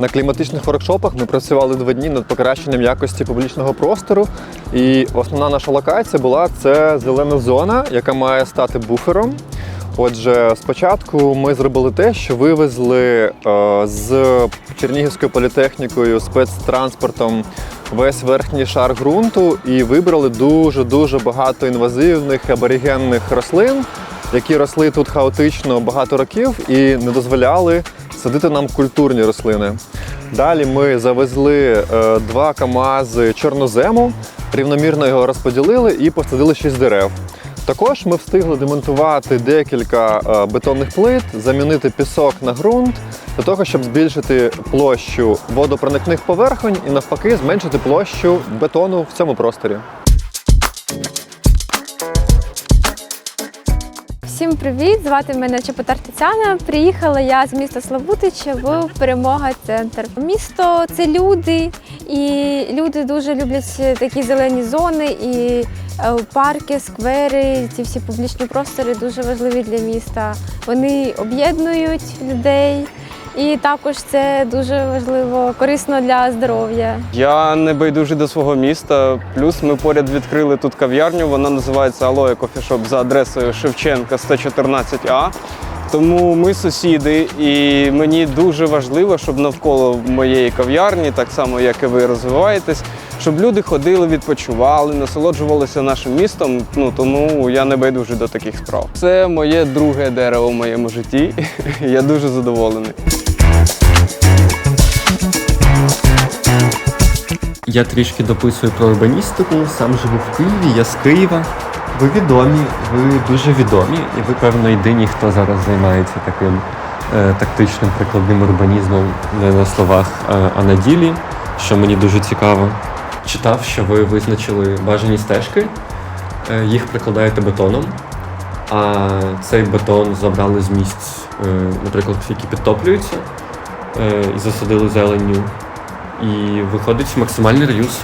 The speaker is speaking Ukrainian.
На кліматичних воркшопах ми працювали два дні над покращенням якості публічного простору. І основна наша локація була це зелена зона, яка має стати буфером. Отже, спочатку ми зробили те, що вивезли е, з Чернігівською політехнікою спецтранспортом весь верхній шар ґрунту і вибрали дуже дуже багато інвазивних аборигенних рослин, які росли тут хаотично багато років і не дозволяли садити нам культурні рослини. Далі ми завезли е, два камази чорнозему, рівномірно його розподілили і посадили шість дерев. Також ми встигли демонтувати декілька е, бетонних плит, замінити пісок на ґрунт для того, щоб збільшити площу водопроникних поверхонь і навпаки зменшити площу бетону в цьому просторі. Всім привіт! Звати мене Чепотар Тетяна. Приїхала я з міста Славутича в Перемога Центр. Місто це люди, і люди дуже люблять такі зелені зони і е, парки, сквери. Ці всі публічні простори дуже важливі для міста. Вони об'єднують людей. І також це дуже важливо, корисно для здоров'я. Я не байдужий до свого міста. Плюс ми поряд відкрили тут кав'ярню. Вона називається Алоє Кофішоп за адресою Шевченка 114А. Тому ми сусіди, і мені дуже важливо, щоб навколо моєї кав'ярні, так само як і ви розвиваєтесь, щоб люди ходили, відпочивали, насолоджувалися нашим містом. Ну тому я не байдужий до таких справ. Це моє друге дерево в моєму житті. Я дуже задоволений. Я трішки дописую про урбаністику, сам живу в Києві, я з Києва. Ви відомі, ви дуже відомі, і ви, певно, єдині, хто зараз займається таким е, тактичним прикладним урбанізмом не на словах, е, а на ділі, що мені дуже цікаво. Читав, що ви визначили бажані стежки, е, їх прикладаєте бетоном, а цей бетон забрали з місць, е, наприклад, які підтоплюються е, і засадили зеленню. І виходить максимальний реюз.